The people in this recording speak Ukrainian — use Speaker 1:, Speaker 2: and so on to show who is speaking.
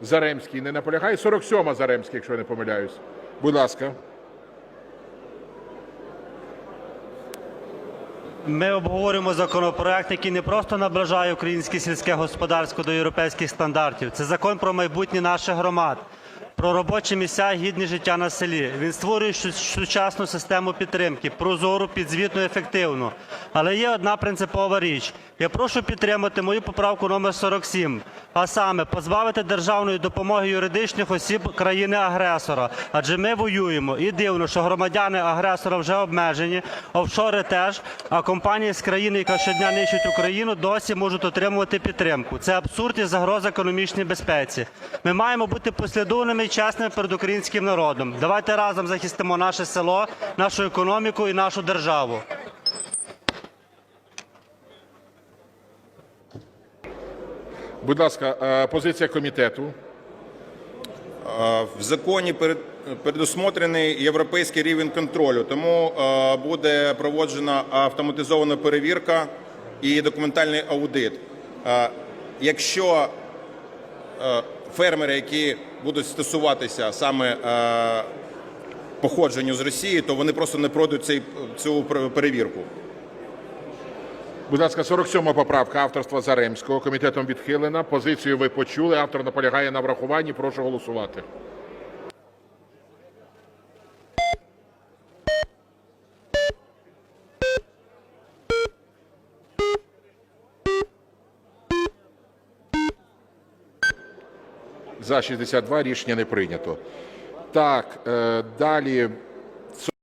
Speaker 1: Заремський не наполягає. 47-ма Заремський, якщо я не помиляюсь. Будь ласка.
Speaker 2: Ми обговорюємо законопроект, який не просто наближає українське сільське господарство до європейських стандартів. Це закон про майбутнє наших громад, про робочі місця і гідне життя на селі. Він створює сучасну систему підтримки, прозору, підзвітну, ефективну. Але є одна принципова річ. Я прошу підтримати мою поправку номер 47, а саме позбавити державної допомоги юридичних осіб країни-агресора. Адже ми воюємо. І дивно, що громадяни агресора вже обмежені, офшори теж, а компанії з країни, яка щодня нищить Україну, досі можуть отримувати підтримку. Це абсурд і загроза економічній безпеці. Ми маємо бути послідовними і чесними перед українським народом. Давайте разом захистимо наше село, нашу економіку і нашу державу.
Speaker 1: Будь ласка, е, позиція комітету.
Speaker 3: В законі передусмотрений європейський рівень контролю, тому е, буде проводжена автоматизована перевірка і документальний аудит. Е, Якщо е, фермери, які будуть стосуватися саме е, походженню з Росії, то вони просто не пройдуть цей, цю перевірку.
Speaker 1: Будь ласка, 47 поправка авторства Заремського. Комітетом відхилена. Позицію ви почули. Автор наполягає на врахуванні. Прошу голосувати. За 62 рішення не прийнято. Так, е, далі